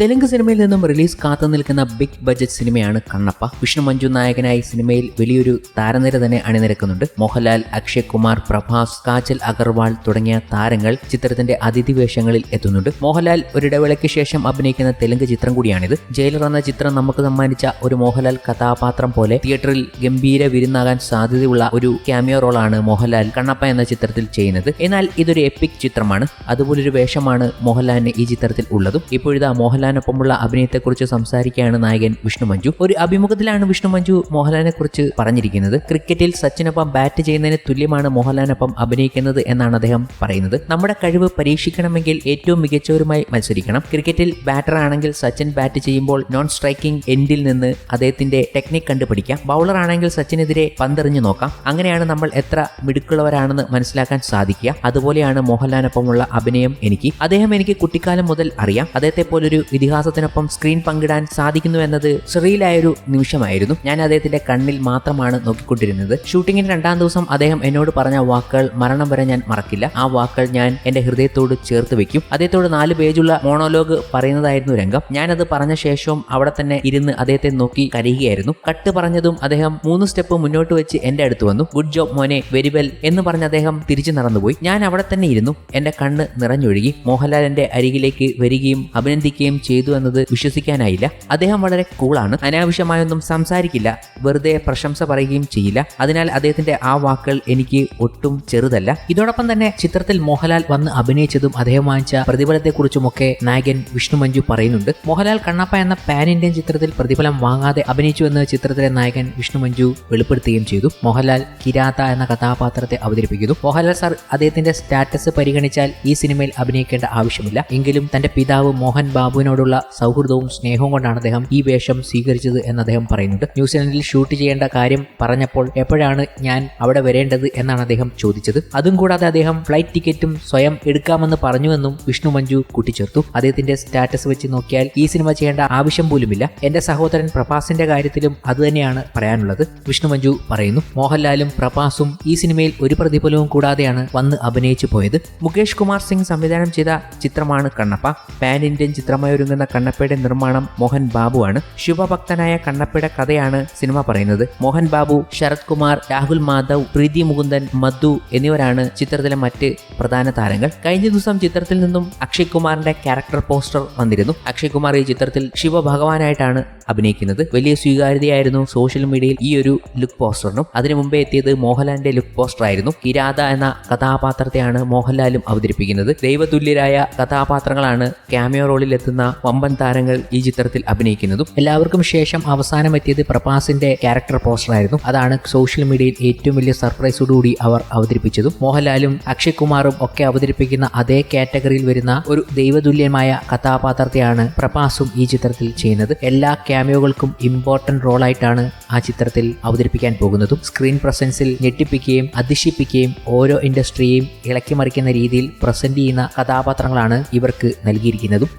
തെലുങ്ക് സിനിമയിൽ നിന്നും റിലീസ് കാത്തു നിൽക്കുന്ന ബിഗ് ബജറ്റ് സിനിമയാണ് കണ്ണപ്പ. വിഷ്ണു മഞ്ജു നായകനായി സിനിമയിൽ വലിയൊരു താരനിര തന്നെ അണിനിരക്കുന്നുണ്ട്. മോഹൻലാൽ അക്ഷയ് കുമാർ പ്രഭാസ് കാജൽ അഗർവാൾ തുടങ്ങിയ താരങ്ങൾ ചിത്രത്തിന്റെ അതിഥി വേഷങ്ങളിൽ എത്തുന്നുണ്ട്. മോഹൻലാൽ ഒരിടവേളയ്ക്ക് ശേഷം അഭിനയിക്കുന്ന തെലുങ്ക് ചിത്രം കൂടിയാണിത്. ജയിലർ എന്ന ചിത്രം നമുക്ക് സമ്മാനിച്ച ഒരു മോഹൻലാൽ കഥാപാത്രം പോലെ തിയേറ്ററിൽ ഗംഭീര വിരുന്നാകാൻ സാധ്യതയുള്ള ഒരു ക്യാമിയോ റോളാണ് മോഹൻലാൽ കണ്ണപ്പ എന്ന ചിത്രത്തിൽ ചെയ്യുന്നത്. എന്നാൽ ഇതൊരു എപ്പിക് ചിത്രമാണ്. അതുപോലൊരു വേഷമാണ് മോഹൻലാലിന് ഈ ചിത്രത്തിൽ ഉള്ളതും. ഇപ്പോഴിതാ മോഹൻലാലിനൊപ്പമുള്ള അഭിനയത്തെക്കുറിച്ച് സംസാരിക്കുകയാണ് നായകൻ വിഷ്ണു മഞ്ജു. ഒരു അഭിമുഖത്തിലാണ് വിഷ്ണു മഞ്ജു മോഹൻലാലിനെ കുറിച്ച് പറഞ്ഞിരിക്കുന്നത്. ക്രിക്കറ്റിൽ സച്ചിനൊപ്പം ബാറ്റ് ചെയ്യുന്നതിന് തുല്യമാണ് മോഹൻലാലിനൊപ്പം അഭിനയിക്കുന്നത് എന്നാണ് അദ്ദേഹം പറയുന്നത്. നമ്മുടെ കഴിവ് പരീക്ഷിക്കണമെങ്കിൽ ഏറ്റവും മികച്ചവരുമായി മത്സരിക്കണം. ക്രിക്കറ്റിൽ ബാറ്റർ ആണെങ്കിൽ സച്ചിൻ ബാറ്റ് ചെയ്യുമ്പോൾ നോൺ സ്ട്രൈക്കിംഗ് എൻഡിൽ നിന്ന് അദ്ദേഹത്തിന്റെ ടെക്നിക് കണ്ടുപിടിക്കാം. ബൗളർ ആണെങ്കിൽ സച്ചിനെതിരെ പന്തെറിഞ്ഞു നോക്കാം. അങ്ങനെയാണ് നമ്മൾ എത്ര മിടുക്കുള്ളവരാണെന്ന് മനസ്സിലാക്കാൻ സാധിക്കുക. അതുപോലെയാണ് മോഹൻലാലിനൊപ്പമുള്ള അഭിനയം എനിക്ക്. അദ്ദേഹം എനിക്ക് കുട്ടിക്കാലം മുതൽ അറിയാം. അദ്ദേഹത്തെ പോലൊരു ഇതിഹാസത്തിനൊപ്പം സ്ക്രീൻ പങ്കിടാൻ സാധിക്കുന്നു എന്നത് ശ്രീലായൊരു നിമിഷമായിരുന്നു. ഞാൻ അദ്ദേഹത്തിന്റെ കണ്ണിൽ മാത്രമാണ് നോക്കിക്കൊണ്ടിരുന്നത്. ഷൂട്ടിങ്ങിന്റെ രണ്ടാം ദിവസം അദ്ദേഹം എന്നോട് പറഞ്ഞ വാക്കുകൾ മരണം വരെ ഞാൻ മറക്കില്ല. ആ വാക്കുകൾ ഞാൻ എന്റെ ഹൃദയത്തോട് ചേർത്ത് വെക്കും. അദ്ദേഹത്തോട് നാല് പേജുള്ള മോണോലോഗ് പറയുന്നതായിരുന്നു രംഗം. ഞാനത് പറഞ്ഞ ശേഷവും അവിടെ തന്നെ ഇരുന്ന് അദ്ദേഹത്തെ നോക്കി കരയുകയായിരുന്നു. കട്ട് പറഞ്ഞതും അദ്ദേഹം മൂന്ന് സ്റ്റെപ്പ് മുന്നോട്ട് വെച്ച് എന്റെ അടുത്ത് വന്നു. ഗുഡ് ജോബ് മോനെ വെരി വെൽ എന്ന് പറഞ്ഞ അദ്ദേഹം തിരിച്ചു നടന്നുപോയി. ഞാൻ അവിടെ തന്നെ ഇരുന്നു. എന്റെ കണ്ണ് നിറഞ്ഞൊഴുകി. മോഹൻലാൽ എന്റെ അരികിലേക്ക് വരികയും അഭിനന്ദിക്കുകയും ചെയ്തു എന്നത് വിശ്വസിക്കാനായില്ല. അദ്ദേഹം വളരെ കൂളാണ് അനാവശ്യമായൊന്നും സംസാരിക്കില്ല. വെറുതെ പ്രശംസ പറയുകയും ചെയ്യില്ല. അതിനാൽ അദ്ദേഹത്തിന്റെ ആ വാക്കുകൾ എനിക്ക് ഒട്ടും ചെറുതല്ല. ഇതോടൊപ്പം തന്നെ ചിത്രത്തിൽ മോഹൻലാൽ വന്ന് അഭിനയിച്ചതും അദ്ദേഹം വാങ്ങിച്ച പ്രതിഫലത്തെക്കുറിച്ചുമൊക്കെ നായകൻ വിഷ്ണു മഞ്ജു പറയുന്നുണ്ട്. മോഹൻലാൽ കണ്ണപ്പ എന്ന പാൻ ഇന്ത്യൻ ചിത്രത്തിൽ പ്രതിഫലം വാങ്ങാതെ അഭിനയിച്ചു എന്ന് ചിത്രത്തിലെ നായകൻ വിഷ്ണു മഞ്ജു വെളിപ്പെടുത്തുകയും ചെയ്തു. മോഹൻലാൽ കിരാത എന്ന കഥാപാത്രത്തെ അവതരിപ്പിക്കുന്നു. മോഹൻലാൽ സാർ അദ്ദേഹത്തിന്റെ സ്റ്റാറ്റസ് പരിഗണിച്ചാൽ ഈ സിനിമയിൽ അഭിനയിക്കേണ്ട ആവശ്യമില്ല. എങ്കിലും തന്റെ പിതാവ് മോഹൻ ബാബുവിനോടുള്ള സൗഹൃദവും സ്നേഹവും കൊണ്ടാണ് അദ്ദേഹം ഈ വേഷം സ്വീകരിച്ചത് എന്ന് അദ്ദേഹം പറയുന്നുണ്ട്. ന്യൂസിലൻഡിൽ ഷൂട്ട് ചെയ്യേണ്ട കാര്യം പറഞ്ഞപ്പോൾ എപ്പോഴാണ് ഞാൻ അവിടെ വരേണ്ടത് എന്നാണ് അദ്ദേഹം ചോദിച്ചത്. അതും കൂടാതെ അദ്ദേഹം ഫ്ലൈറ്റ് ടിക്കറ്റും സ്വയം എടുക്കാമെന്ന് പറഞ്ഞുവെന്നും വിഷ്ണു മഞ്ജു കൂട്ടിച്ചേർത്തു. അദ്ദേഹത്തിന്റെ സ്റ്റാറ്റസ് വെച്ച് നോക്കിയാൽ ഈ സിനിമ ചെയ്യേണ്ട ആവശ്യം പോലുമില്ല. എന്റെ സഹോദരൻ പ്രഭാസിന്റെ കാര്യത്തിലും അതുതന്നെയാണ് പറയാനുള്ളത് വിഷ്ണു മഞ്ജു പറയുന്നു. മോഹൻലാലും പ്രഭാസും ഈ സിനിമയിൽ ഒരു പ്രതിഫലവും കൂടാതെയാണ് വന്ന് അഭിനയിച്ചു പോയത്. മുകേഷ് കുമാർ സിംഗ് സംവിധാനം ചെയ്ത ചിത്രമാണ് കണ്ണപ്പ. പാൻ ഇന്ത്യൻ ചിത്രമായി ഒരുങ്ങുന്ന കണ്ണപ്പയുടെ നിർമ്മാണം മോഹൻ ബാബുവാണ്. ശിവഭക്തനായ കണ്ണപ്പയുടെ കഥയാണ് സിനിമ പറയുന്നത്. മോഹൻ ബാബു ശരത് കുമാർ രാഹുൽ മാധവ് പ്രീതി മുകുന്ദൻ മധു എന്നിവരാണ് ചിത്രത്തിലെ മറ്റ് പ്രധാന താരങ്ങൾ. കഴിഞ്ഞ ദിവസം ചിത്രത്തിൽ നിന്നും അക്ഷയ് കുമാറിന്റെ ക്യാരക്ടർ പോസ്റ്റർ വന്നിരുന്നു. അക്ഷയ് കുമാർ ഈ ചിത്രത്തിൽ ശിവഭഗവാനായിട്ടാണ് അഭിനയിക്കുന്നത്. വലിയ സ്വീകാര്യതയായിരുന്നു സോഷ്യൽ മീഡിയയിൽ ഈ ഒരു ലുക്ക് പോസ്റ്ററിനും. അതിനു മുമ്പേ എത്തിയത് മോഹൻലാലിന്റെ ലുക്ക് പോസ്റ്റർ ആയിരുന്നു കിരാത എന്ന കഥാപാത്രത്തെയാണ് മോഹൻലാലും അവതരിപ്പിക്കുന്നത്. ദൈവതുല്യരായ കഥാപാത്രങ്ങളാണ് ക്യാമിയോ റോളിൽ എത്തുന്ന വമ്പൻ താരങ്ങൾ ഈ ചിത്രത്തിൽ അഭിനയിക്കുന്നതും എല്ലാവർക്കും ശേഷം അവസാനം എത്തിയത് പ്രഭാസിന്റെ ക്യാരക്ടർ പോസ്റ്റർ ആയിരുന്നു. അതാണ് സോഷ്യൽ മീഡിയയിൽ ഏറ്റവും വലിയ സർപ്രൈസോടുകൂടി അവർ അവതരിപ്പിച്ചതും. മോഹൻലാലും അക്ഷയ് കുമാറും ഒക്കെ അവതരിപ്പിക്കുന്ന അതേ കാറ്റഗറിയിൽ വരുന്ന ഒരു ദൈവതുല്യമായ കഥാപാത്രത്തെയാണ് പ്രഭാസും ഈ ചിത്രത്തിൽ ചെയ്യുന്നത്. എല്ലാ ക്യാമിയോകൾക്കും ഇമ്പോർട്ടന്റ് റോളായിട്ടാണ് ആ ചിത്രത്തിൽ അവതരിപ്പിക്കാൻ പോകുന്നതും. സ്ക്രീൻ പ്രസൻസിൽ ഞെട്ടിപ്പിക്കുകയും അതിശയിപ്പിക്കുകയും ഓരോ ഇൻഡസ്ട്രിയെയും ഇളക്കിമറിക്കുന്ന രീതിയിൽ പ്രസന്റ് ചെയ്യുന്ന കഥാപാത്രങ്ങളാണ് ഇവർക്ക് നൽകിയിരിക്കുന്നതും.